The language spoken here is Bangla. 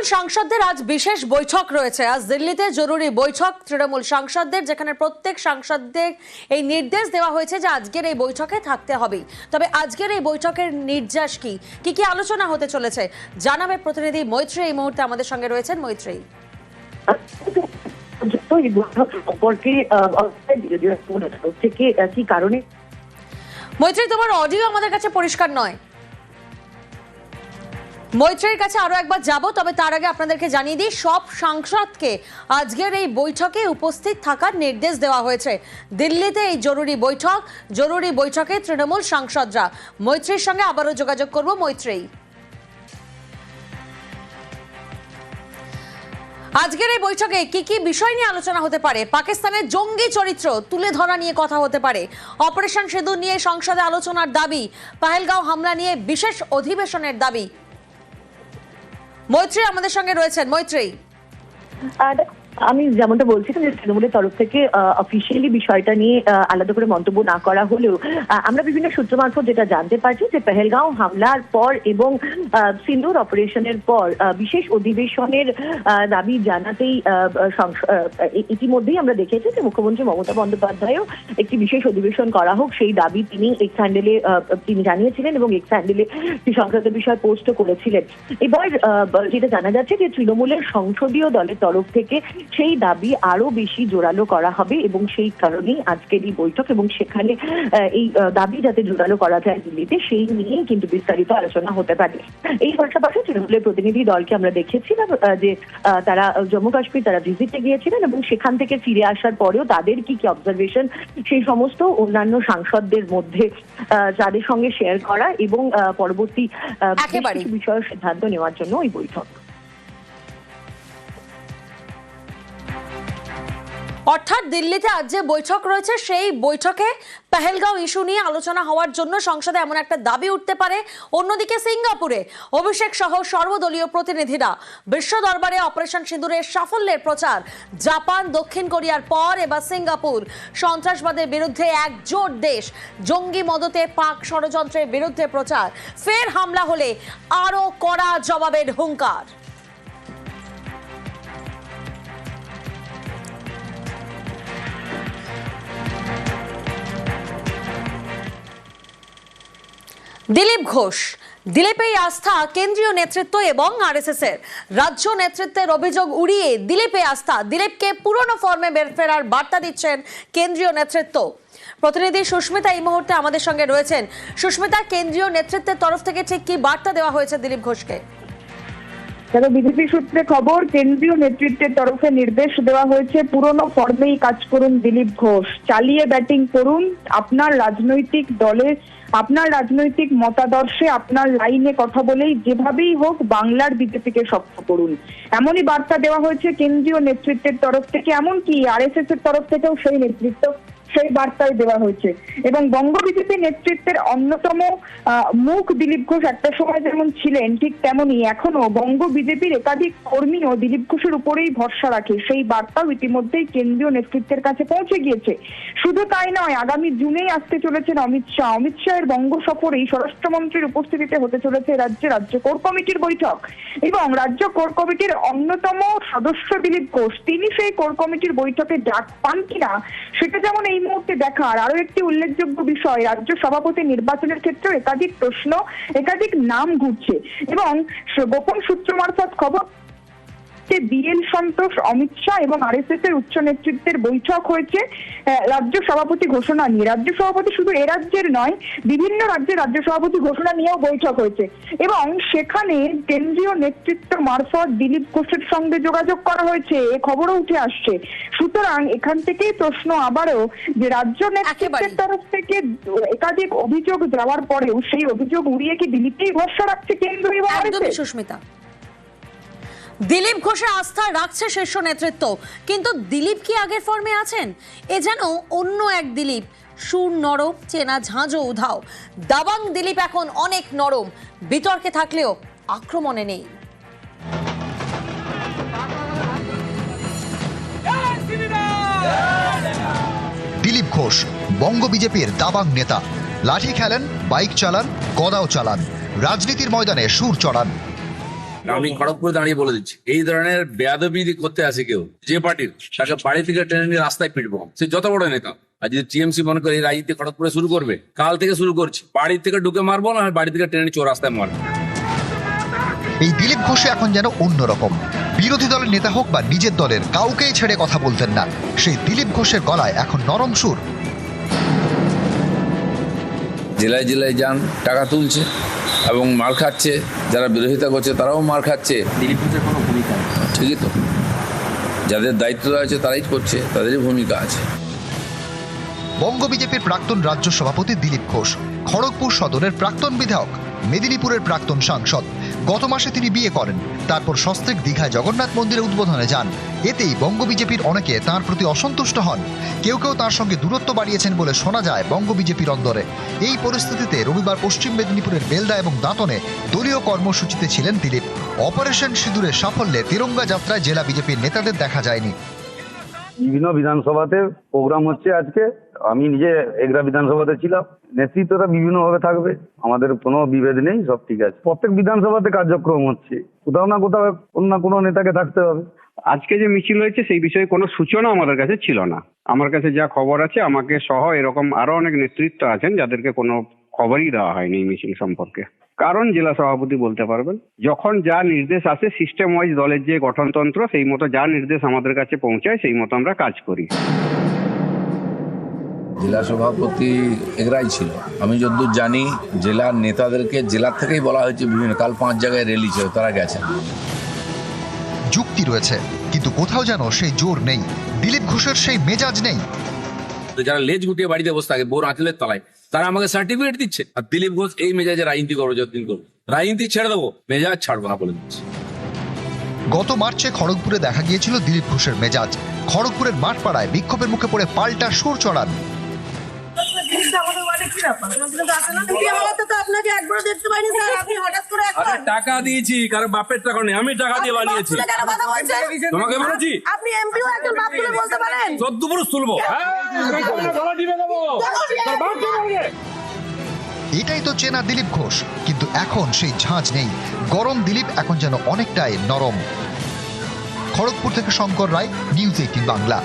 তৃণমূল সাংসদদের আজ বিশেষ বৈঠক রয়েছে। আজ দিল্লিতে জরুরি বৈঠক। তৃণমূল সাংসদদের যেখানে প্রত্যেক সাংসদদের এই নির্দেশ দেওয়া হয়েছে যে আজকের এই বৈঠকে থাকতে হবে তবে আজকের এই বৈঠকের নির্যাস কি? কি কি আলোচনা হতে চলেছে? জানাবে প্রতিনিধি মৈত্রী এই মুহূর্তে আমাদের সঙ্গে রয়েছেন মৈত্রী এই বৈঠক সম্পর্কে থেকে কি কারণে? মৈত্রী তোমার অডিও আমাদের কাছে পরিষ্কার নয়। মৈত্রীর কাছে আরও একবার যাব, তবে তার আগে আপনাদেরকে জানিয়ে দিই, সব সাংসদকে আজকের এই বৈঠকে উপস্থিত থাকার নির্দেশ দেওয়া হয়েছে। দিল্লিতে এই জরুরি বৈঠক, জরুরি বৈঠকে তৃণমূল সাংসদরা। মৈত্রীর সঙ্গে আবারও যোগাযোগ করব মৈত্রী আজকের এই বৈঠকে কি কি বিষয় নিয়ে আলোচনা হতে পারে? পাকিস্তানের জঙ্গি চরিত্র তুলে ধরা নিয়ে কথা হতে পারে। অপারেশন সেতু নিয়ে সংসদে আলোচনার দাবি, পাহেলগাঁও হামলা নিয়ে বিশেষ অধিবেশনের দাবি। মৈত্রী আমাদের সঙ্গে রয়েছেন। মৈত্রী। আমি যেমনটা বলছিলাম যে তৃণমূলের তরফ থেকে অফিসিয়ালি বিষয়টা নিয়ে আলাদা করে মন্তব্য না করা হলেও আমরা বিভিন্ন সূত্র মারফত যেটা জানতে পারছি যে পেহেলগাঁও হামলার পর এবং সিন্দুর অপারেশনের পর বিশেষ অধিবেশনের দাবি জানাতেই ইতিমধ্যেই আমরা দেখেছি যে মুখ্যমন্ত্রী মমতা বন্দ্যোপাধ্যায়ও একটি বিশেষ অধিবেশন করা হোক সেই দাবি তিনি এক হ্যান্ডেলে আহ, তিনি জানিয়েছিলেন এবং এক্স হ্যান্ডেলে সেই সংক্রান্ত বিষয় পোস্টও করেছিলেন। এবার যেটা জানা যাচ্ছে যে তৃণমূলের সংসদীয় দলের তরফ থেকে সেই দাবি আরও বেশি জোরালো করা হবে এবং সেই কারণেই আজকের এই বৈঠক এবং সেখানে আহ, এই দাবি যাতে জোরালো করা যায় দিল্লিতে সেই নিয়েই কিন্তু বিস্তারিত আলোচনা হতে পারে। এই পাশাপাশি তৃণমূলের প্রতিনিধি দলকে আমরা দেখেছিলাম যে আহ, তারা জম্মু কাশ্মীর তারা ভিজিটে গিয়েছিলেন এবং সেখান থেকে ফিরে আসার পরেও তাদের কি কি অবজারভেশন সেই সমস্ত অন্যান্য সাংসদদের মধ্যে আহ, তাদের সঙ্গে শেয়ার করা এবং আহ, পরবর্তী বিষয়ের সিদ্ধান্ত নেওয়ার জন্য ওই বৈঠক। অর্থাৎ দিল্লিতে আজ যে বৈঠক রয়েছে, সেই বৈঠকে পেহেলগাঁও ইস্যু নিয়ে আলোচনা হওয়ার জন্য সংসদে এমন একটা দাবি উঠতে পারে। অন্যদিকে সিঙ্গাপুরে অভিষেক সহ সর্বদলীয় প্রতিনিধিরা বিশ্ব দরবারে অপারেশন সিঁদুরের সাফল্যের প্রচার। জাপান, দক্ষিণ কোরিয়ার পর এবার সিঙ্গাপুর। সন্ত্রাসবাদের বিরুদ্ধে একজোট দেশ। জঙ্গি মদতে পাক ষড়যন্ত্রের বিরুদ্ধে প্রচার। ফের হামলা হলে আরও কড়া জবাবের হুঙ্কার। দিলীপ ঘোষ। দিলীপের আস্থা কেন্দ্রীয় নেতৃত্ব এবং আরএসএস এর রাজ্য নেতৃত্বের অভিযোগ উড়িয়ে দিলীপে আস্থা। দিলীপকে পুরনো ফর্মে বের ফেরার বার্তা দিচ্ছেন কেন্দ্রীয় নেতৃত্ব। প্রতিনিধি সুস্মিতা এই মুহূর্তে আমাদের সঙ্গে রয়েছেন। সুস্মিতা, কেন্দ্রীয় নেতৃত্বের তরফ থেকে ঠিক কি বার্তা দেওয়া হয়েছে দিলীপ ঘোষকে? তবে বিজেপি সূত্রে খবর, কেন্দ্রীয় নেতৃত্বের তরফে নির্দেশ দেওয়া হয়েছে, পুরনো ফর্মেই কাজ করুন দিলীপ ঘোষ। চালিয়ে ব্যাটিং করুন, আপনার রাজনৈতিক দলে, আপনার রাজনৈতিক মতাদর্শে আপনার লাইনে কথা বলেই যেভাবেই হোক বাংলার বিজেপিকে শক্ত করুন। এমনই বার্তা দেওয়া হয়েছে কেন্দ্রীয় নেতৃত্বের তরফ থেকে, এমনকি আরএসএস এর তরফ থেকেও সেই নেতৃত্ব সেই বার্তাই দেওয়া হয়েছে। এবং বঙ্গ বিজেপি নেতৃত্বের অন্যতম মুখ দিলীপ ঘোষ একটা সময় যেমন ছিলেন, ঠিক তেমনি এখনও বঙ্গ বিজেপির একাধিক কর্মীও দিলীপ ঘোষের উপরেই ভরসা রাখে। সেই বার্তাও ইতিমধ্যেই কেন্দ্রীয় নেতৃত্বের কাছে পৌঁছে গিয়েছে। শুধু তাই নয়, আগামী জুনেই আসতে চলেছেন অমিত শাহ। অমিত শাহের বঙ্গ সফরেই স্বরাষ্ট্রমন্ত্রীর উপস্থিতিতে হতে চলেছে রাজ্যে রাজ্য কোর কমিটির বৈঠক। এবং রাজ্য কোর কমিটির অন্যতম সদস্য দিলীপ ঘোষ, তিনি সেই কোর কমিটির বৈঠকে ডাক পান কিনা, সেটা যেমন এই মুহূর্তে দেখার আরও একটি উল্লেখযোগ্য বিষয়, রাজ্য সভাপতি নির্বাচনের ক্ষেত্রে একাধিক প্রশ্ন, একাধিক নাম ঘুরছে এবং গোপন সূত্র মারফত খবর যে বিএল সন্তোষ অমিত শাহ এবং আরএসএস এর উচ্চ নেতৃত্বের বৈঠক হয়েছে। রাজ্য সভাপতি ঘোষণা নিয়ে। রাজ্য সভাপতি শুধু এ রাজ্যের নয় বিভিন্ন রাজ্যের রাজ্য সভাপতি ঘোষণা নিয়েও বৈঠক হয়েছে। এবং সেখানে কেন্দ্রীয় নেতৃত্ব মারফত দিলীপ ঘোষের সঙ্গে যোগাযোগ করা হয়েছে। এ খবরও উঠে আসছে। সুতরাং এখান থেকেই প্রশ্ন আবারও যে রাজ্য নেতৃত্বের। তরফ থেকে একাধিক অভিযোগ যাওয়ার পরেও সেই অভিযোগ উড়িয়ে কি দিলীপকেই ভরসা রাখছে কেন্দ্র এবং সুস্মিতা। দিলীপ ঘোষে আস্থা রাখছে শীর্ষ নেতৃত্ব। কিন্তু দিলীপ কি আগের ফর্মে আছেন? এ যেন অন্য এক দিলীপ। সুর নরম, চেনা ঝাঁঝো উধাও। দাবাং দিলীপ এখন অনেক নরম। বিতর্কে থাকলেও আক্রমণে নেই। দিলীপ ঘোষ, বঙ্গ বিজেপির দাবাং নেতা। লাঠি খেলেন, বাইক চালান, গদাও চালান। রাজনীতির ময়দানে সুর চড়ান। আমি খড়গপুরে দাঁড়িয়ে বলে দিচ্ছি। এই ধরনের বেয়াদবি করতে আসে কেউ যে পার্টির তাকে বাড়ি থেকে ট্রেনে নিয়ে রাস্তায় পিটবো। সে যত বড় নেতা আর যদি টিএমসি মনে করে এই রাজনীতি খড়গপুরে শুরু করবে কাল থেকে শুরু করছি। বাড়ি থেকে ঢুকে মারবো না বাড়ি থেকে ট্রেনে চোর রাস্তায় মারবো। এই দিলীপ ঘোষে এখন যেন অন্যরকম। বিরোধী দলের নেতা হোক বা নিজের দলের কাউকেই ছেড়ে কথা বলতেন না। সেই দিলীপ ঘোষের গলায় এখন নরম সুর। জেলায় জেলায় যান টাকা তুলছে। এবং মার খাচ্ছে, যারা বিরোধিতা করছে তারাও মার খাচ্ছে। ঠিকই তো। যাদের দায়িত্ব আছে তারাই করছে, তাদেরই ভূমিকা আছে। বঙ্গ বিজেপির প্রাক্তন রাজ্য সভাপতি দিলীপ ঘোষ, খড়গপুর সদরের প্রাক্তন বিধায়ক, মেদিনীপুরের প্রাক্তন সাংসদ গত মাসে তিনি বিয়ে করেন। তারপর সস্ত্রিক দীঘায় জগন্নাথ মন্দিরে উদ্বোধনে যান। এতেই বঙ্গ বিজেপির অনেকে তার প্রতি অসন্তুষ্ট হন। কেউ কেউ তার সঙ্গে দূরত্ব বাড়িয়েছেন বলে শোনা যায় বঙ্গ বিজেপির অন্দরে। এই পরিস্থিতিতে রবিবার পশ্চিম মেদিনীপুরের বেলদা এবং দাঁতনে দলীয় কর্মসূচিতে ছিলেন দিলীপ। অপারেশন সিঁদুরের সাফল্যে তিরঙ্গা যাত্রায় জেলা বিজেপির নেতাদের দেখা যায়নি। বিভিন্ন বিধানসভাতে প্রোগ্রাম হচ্ছে আজকে। আমি নিজে এগরা বিধানসভাতে ছিলাম। নেতৃত্বটা বিভিন্নভাবে থাকবে। আমাদের কোনো বিভেদ নেই, সব ঠিক আছে। প্রত্যেক বিধানসভাতে কার্যক্রম হচ্ছে। কোথাও না কোথাও কোনো না কোনো নেতাকে থাকতে হবে। আজকে যে মিছিল হয়েছে, সেই বিষয়ে কোনো সূচনা আমাদের কাছে ছিল না। আমার কাছে যা খবর আছে, আমাকে সহ এরকম আরও অনেক নেতৃত্ব আছেন, যাদেরকে কোনো খবরই দেওয়া হয়নি মিছিল সম্পর্কে। কারণ জেলা সভাপতি বলতে পারবেন। যখন যা নির্দেশ আসে সিস্টেম ওয়াইজ দলের যে গঠনতন্ত্র সেই মতো যা নির্দেশ আমাদের কাছে পৌঁছায় সেই মতো আমরা কাজ করি। জেলা সভাপতি এগরাই ছিল। আমি যতদূর জানি জেলার নেতাদেরকে জেলার থেকেই বলা হয়েছে বিভিন্ন কাল পাঁচ জায়গায় র্যালি ছিল তারা গেছেন যুক্তি রয়েছে কিন্তু কোথাও যেন সেই জোর নেই। দিলীপ ঘোষের সেই মেজাজ নেই। তো যারা লেজ গুটিয়ে বাড়িতে বসে থাকে বোর আঁচলের তলায়, তারা আমাকে সার্টিফিকেট দিচ্ছে। আর দিলীপ ঘোষ এই মেজাজে রাজনীতি করব, যতদিন করব। রাজনীতি ছেড়ে দেবো, মেজাজ ছাড়বো না বলে দিচ্ছে। গত মার্চে খড়গপুরে দেখা গিয়েছিল দিলীপ ঘোষের মেজাজ। খড়গপুরের মাঠপাড়ায় বিক্ষোভের মুখে পড়ে পাল্টা সুর চড়ান টাকা দিয়েছি কারও বাপের টাকা নেই আমি টাকা দিয়ে বানিয়েছি? তোমাকে বলেছি। আপনি এমপিও একজন বাপ তুলে বলতে পারেন? চোদ্দ পুরুষ তুলবো। এটাই তো চেনা দিলীপ ঘোষ কিন্তু এখন সেই ঝাঁঝ নেই। গরম দিলীপ এখন যেন অনেকটাই নরম। খড়গপুর থেকে শঙ্কর রায় নিউজ এইটিন বাংলা।